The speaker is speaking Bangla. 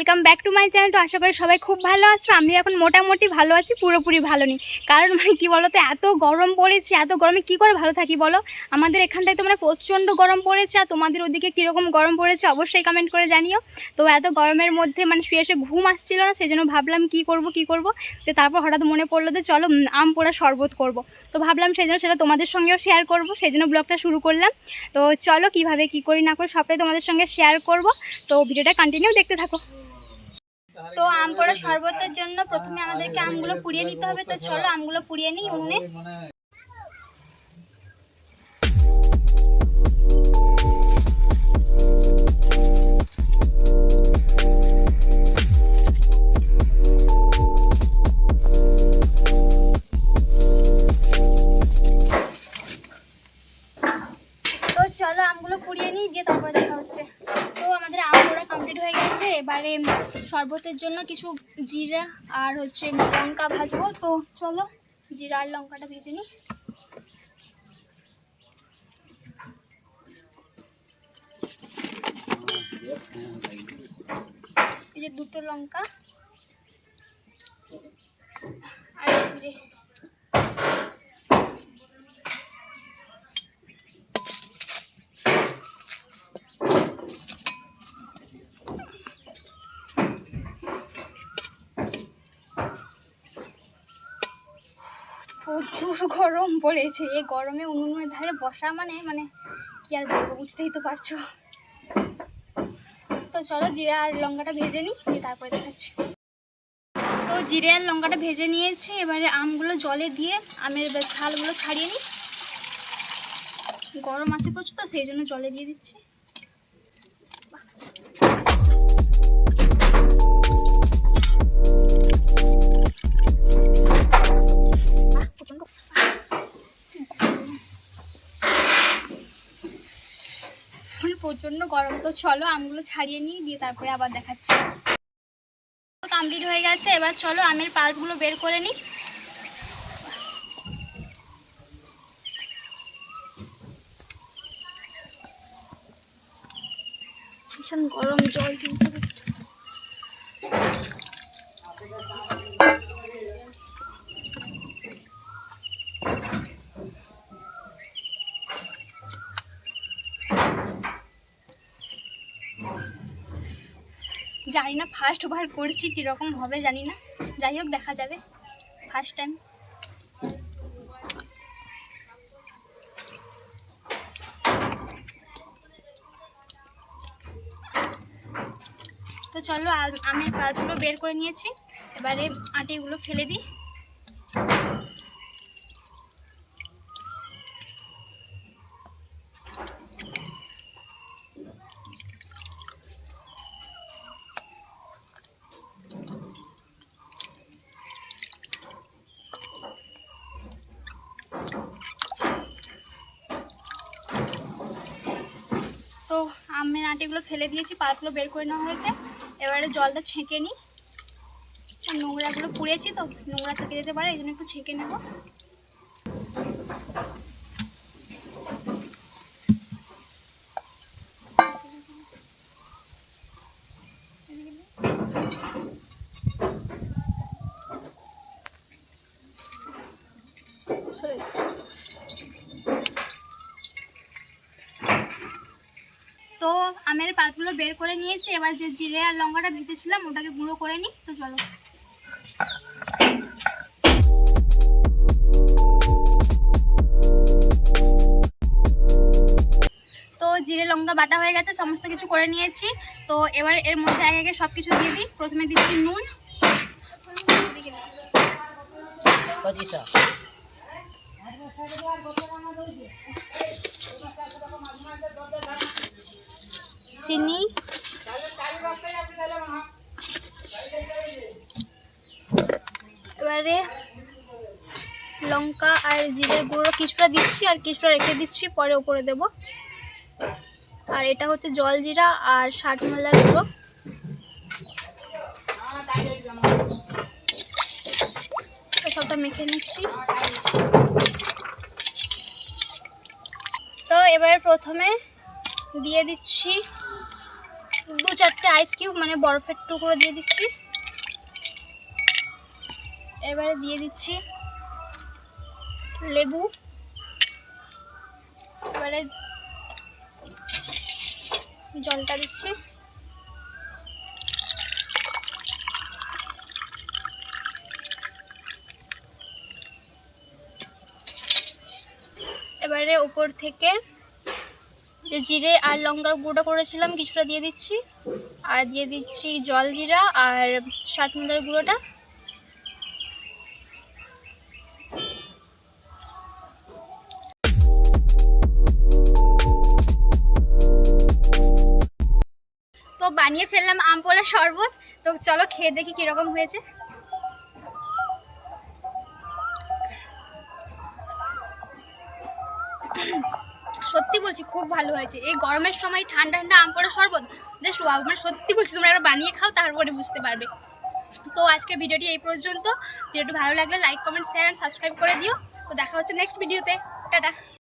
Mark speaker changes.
Speaker 1: Welcome back to my channel তো আশা করি সবাই খুব ভালো আছো। আমি এখন মোটামুটি ভালো আছি, পুরোপুরি ভালো নেই। কারণ মানে কী বলো তো এত গরম পড়েছে, এত গরমে কী করে ভালো থাকি বলো? আমাদের এখানটায় তো মানে প্রচণ্ড গরম পড়েছে, আর তোমাদের ওদিকে কীরকম গরম পড়েছে অবশ্যই কমেন্ট করে জানিও। তো এত গরমের মধ্যে মানে শুয়ে এসে ঘুম আসছিল না সেই জন্য ভাবলাম কী করব কী করব? তো তারপর হঠাৎ মনে পড়ল যে চলো আম পোড়া শরবত করব। তো ভাবলাম সেই জন্য সেটা তোমাদের সঙ্গেও শেয়ার করব সেই জন্য ব্লগটা শুরু করলাম। তো চলো কীভাবে, কি করি না করি সবটাই তোমাদের সঙ্গে শেয়ার করব। তো ভিডিওটা কন্টিনিউ দেখতে থাকো। তো আম পোড়া শরবতের জন্য প্রথমে আমাদেরকে আমগুলো পুড়িয়ে নিতে হবে, তো চলো আমগুলো পুড়িয়ে নিই উনুনে। চলো আমগুলো পুড়িয়ে নিই দিয়ে তারপরে দেখা হচ্ছে তো আমাদের আম পোড়া কমপ্লিট হয়ে গেছে। এবারে শরবতের জন্য কিছু জিরা আর হচ্ছে লঙ্কা ভাজবো। তো চলো, জিরা আর লঙ্কাটা ভেজে নিই। এই যে দুটো লঙ্কা আর জিরে। প্রচুর গরম পড়েছে। এই গরমে উনুনের ধারে বসা মানে মানে কি আর বলব, বুঝতেই তো পারছ। তো চলো জিরে আর লঙ্কাটা ভেজে নিই দিয়ে তারপরে দেখাচ্ছি। তো জিরে আর লঙ্কাটা ভেজে নিয়েছি, এবারে আমগুলো জলে দিয়ে আমের ছালগুলো ছাড়িয়ে নিই। গরম আছে প্রচুর তো, সেই জন্য জলে দিয়ে দিচ্ছি। গরম তো চলো, আমগুলো ছাড়িয়ে নিয়ে দিয়ে তারপরে আবার দেখাচ্ছি। কমপ্লিট হয়ে গেছে, এবার চলো আমের পাল্পগুলো বের করে নিই। ভীষণ গরম জল কিনতে। জানি না ফার্স্ট ওভার করছি, কীরকম হবে জানি না। যাই হোক, দেখা যাবে ফার্স্ট টাইম তো চলো আমের পাল্পগুলো বের করে নিয়েছি। এবারে আটিগুলো ফেলে দিই। তো আমের আটিগুলো ফেলে দিয়েছি পাল্পগুলো বের করে নেওয়া হয়েছে। এবারে জলটা ছেঁকে নিই। নোংরাগুলো পুড়েছি তো, নোংরা থেকে যেতে পারে, এই জন্য একটু ছেঁকে নেব যাও। তো আমের পাতগুলো বের করে নিয়েছি। এবার যে জিরে আর লঙ্কাটা ভেজেছিলাম, ওটাকে গুঁড়ো করে নিই। তো চলো। তো জিরে, লঙ্কা, বাটা হয়ে গেছে, সমস্ত কিছু করে নিয়েছি। তো এবার এর মধ্যে আগে আগে সব কিছু দিয়ে দিই। প্রথমে দিচ্ছি নুন। চিনি। এবারে লঙ্কা আর জিরের গুঁড়ো কিছুটা দিচ্ছি আর কিছুটা রেখে দিচ্ছি, পরে উপরে দেব। আর এটা হচ্ছে জল জিরা আর ষাট মশলার গুঁড়ো। সবটা মেখে নিচ্ছি। তো এবারে প্রথমে দিয়ে দিচ্ছি দু চারটে আইস কিউব মানে বরফের টুকরো দিয়ে দিচ্ছি। এবারে দিয়ে দিচ্ছি লেবু। এবারে জলটা দিচ্ছি। এবারে উপর থেকে যে জিরে আর লঙ্কার গুঁড়ো করেছিলাম, কিছুটা দিয়ে দিচ্ছি। আর দিয়ে দিচ্ছি জল জিরা আর সাত গুঁড়োটা। তো বানিয়ে ফেললাম আম পোড়া শরবত। তো চলো খেয়ে দেখি কীরকম হয়েছে। সত্যি বলছি, খুব ভালো হয়েছে। এই গরমের সময় ঠান্ডা ঠান্ডা আম পড়া শরবত? জাস্ট ওয়াও মানে সত্যি বলছি, তোমরা একটা বানিয়ে খাও, তারপরে বুঝতে পারবে। তো আজকের ভিডিওটি এই পর্যন্ত। ভিডিওটি ভালো লাগলে like comment share and subscribe করে দিও। তো দেখা হচ্ছে নেক্সট ভিডিওতে টাটা।